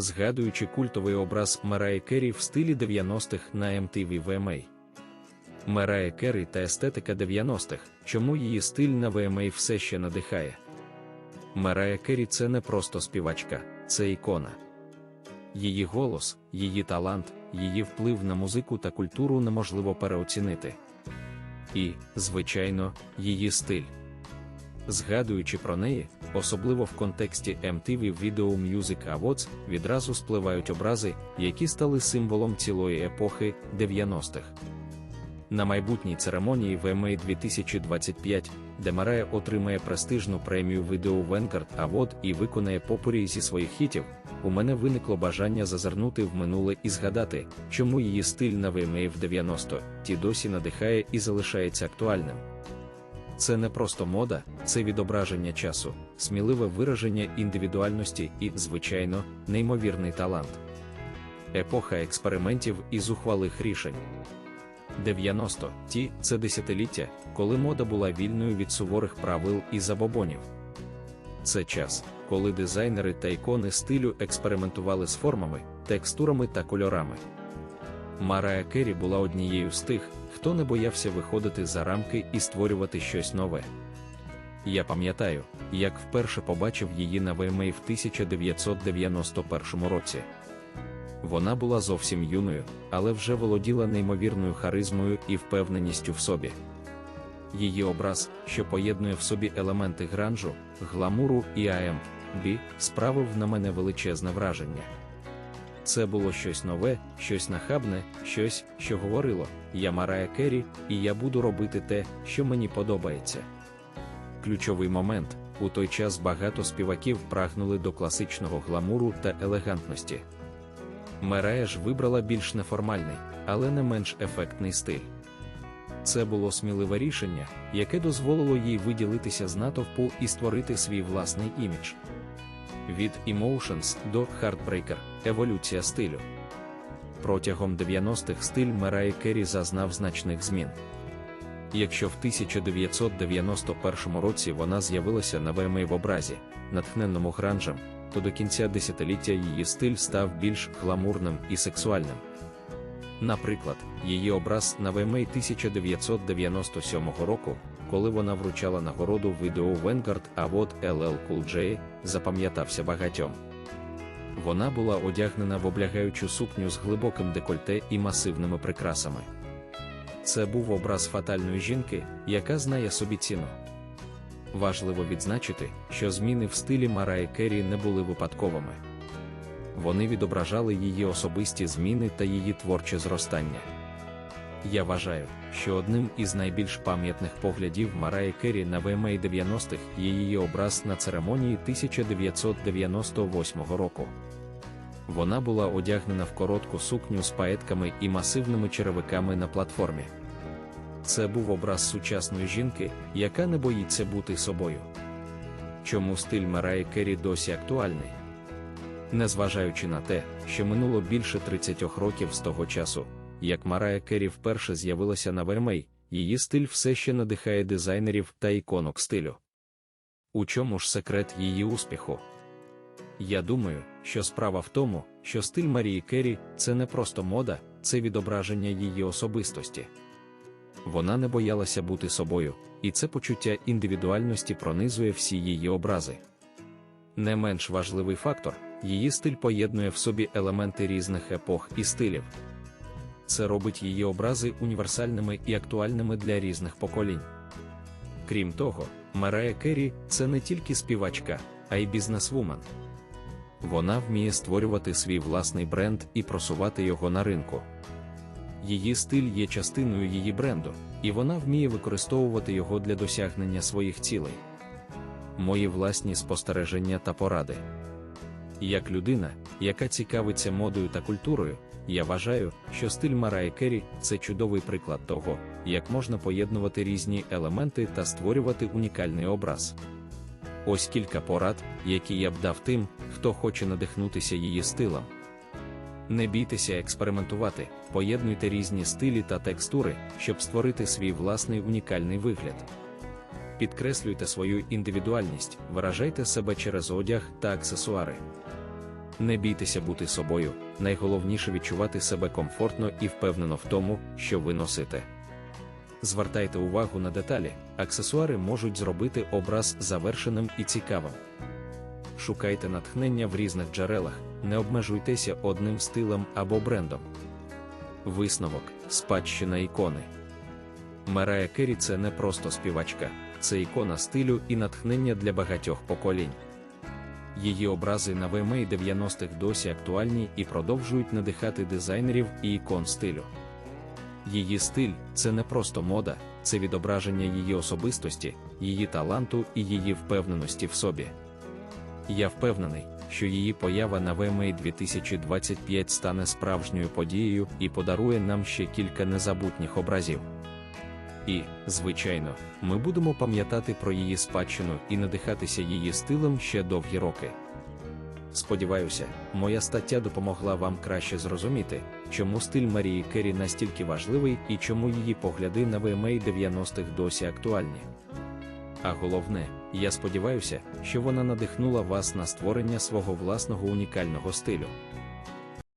згадуючи культовий образ Мераї Керрі в стилі 90-х на MTV VMA. Мерая Керрі та естетика 90-х, чому її стиль на VMA все ще надихає. Мерая Керрі це не просто співачка, це ікона. Її голос, її талант, її вплив на музику та культуру неможливо переоцінити. І, звичайно, її стиль. Згадуючи про неї, особливо в контексті MTV Video Music Awards, відразу спливають образи, які стали символом цілої епохи 90-х. На майбутній церемонії VMA 2025, де Марая отримає престижну премію Video Vanguard Award і виконає попурі зі своїх хітів, у мене виникло бажання зазирнути в минуле і згадати, чому її стиль на VMA в 90 ті досі надихає і залишається актуальним. Це не просто мода, це відображення часу, сміливе вираження індивідуальності і, звичайно, неймовірний талант. Епоха експериментів і зухвалих рішень. 90 ті це десятиліття, коли мода була вільною від суворих правил і забобонів. Це час, коли дизайнери та ікони стилю експериментували з формами, текстурами та кольорами. Марая Керрі була однією з тих, хто не боявся виходити за рамки і створювати щось нове. Я пам'ятаю, як вперше побачив її на VMA в 1991 році. Вона була зовсім юною, але вже володіла неймовірною харизмою і впевненістю в собі. Її образ, що поєднує в собі елементи гранжу, гламуру і R&B, справив на мене величезне враження. Це було щось нове, щось нахабне, щось, що говорило: я Марая Керрі, і я буду робити те, що мені подобається. Ключовий момент у той час багато співаків прагнули до класичного гламуру та елегантності. Мерая ж вибрала більш неформальний, але не менш ефектний стиль. Це було сміливе рішення, яке дозволило їй виділитися з натовпу і створити свій власний імідж. Від Emotions до Heartbreaker – еволюція стилю. Протягом 90-х стиль Мераї Керрі зазнав значних змін. Якщо в 1991 році вона з'явилася на VMA в образі, натхненному гранжем, то до кінця десятиліття її стиль став більш гламурним і сексуальним. Наприклад, її образ на VMA 1997 року, коли вона вручала нагороду Video Vanguard Award LL Cool J, запам'ятався багатьом. Вона була одягнена в облягаючу сукню з глибоким декольте і масивними прикрасами. Це був образ фатальної жінки, яка знає собі ціну. Важливо відзначити, що зміни в стилі Мараї Керрі не були випадковими. Вони відображали її особисті зміни та її творче зростання. Я вважаю, що одним із найбільш пам'ятних поглядів Мараї Керрі на VMA 90-х є її образ на церемонії 1998 року. Вона була одягнена в коротку сукню з паетками і масивними черевиками на платформі. Це був образ сучасної жінки, яка не боїться бути собою. Чому стиль Мараї Керрі досі актуальний? Незважаючи на те, що минуло більше 30 років з того часу, як Марая Керрі вперше з'явилася на VMA, її стиль все ще надихає дизайнерів та іконок стилю. У чому ж секрет її успіху? Я думаю, що справа в тому, що стиль Марії Керрі це не просто мода, це відображення її особистості. Вона не боялася бути собою, і це почуття індивідуальності пронизує всі її образи. Не менш важливий фактор, її стиль поєднує в собі елементи різних епох і стилів. Це робить її образи універсальними і актуальними для різних поколінь. Крім того, Марая Керрі це не тільки співачка, а й бізнесвумен. Вона вміє створювати свій власний бренд і просувати його на ринку. Її стиль є частиною її бренду, і вона вміє використовувати його для досягнення своїх цілей. Мої власні спостереження та поради. Як людина, яка цікавиться модою та культурою, я вважаю, що стиль Мараї Керрі це чудовий приклад того, як можна поєднувати різні елементи та створювати унікальний образ. Ось кілька порад, які я б дав тим, хто хоче надихнутися її стилем. Не бійтеся експериментувати, поєднуйте різні стилі та текстури, щоб створити свій власний унікальний вигляд. Підкреслюйте свою індивідуальність, виражайте себе через одяг та аксесуари. Не бійтеся бути собою, найголовніше відчувати себе комфортно і впевнено в тому, що ви носите. Звертайте увагу на деталі, аксесуари можуть зробити образ завершеним і цікавим. Шукайте натхнення в різних джерелах, не обмежуйтеся одним стилем або брендом. Висновок спадщина ікони. Мерая Керрі це не просто співачка, це ікона стилю і натхнення для багатьох поколінь. Її образи на VMA 90-х досі актуальні і продовжують надихати дизайнерів і ікон стилю. Її стиль це не просто мода, це відображення її особистості, її таланту і її впевненості в собі. Я впевнений, що її поява на VMA 2025 стане справжньою подією і подарує нам ще кілька незабутніх образів. І, звичайно, ми будемо пам'ятати про її спадщину і надихатися її стилем ще довгі роки. Сподіваюся, моя стаття допомогла вам краще зрозуміти, чому стиль Марії Керрі настільки важливий і чому її погляди на VMA 90-х досі актуальні. А головне, я сподіваюся, що вона надихнула вас на створення свого власного унікального стилю.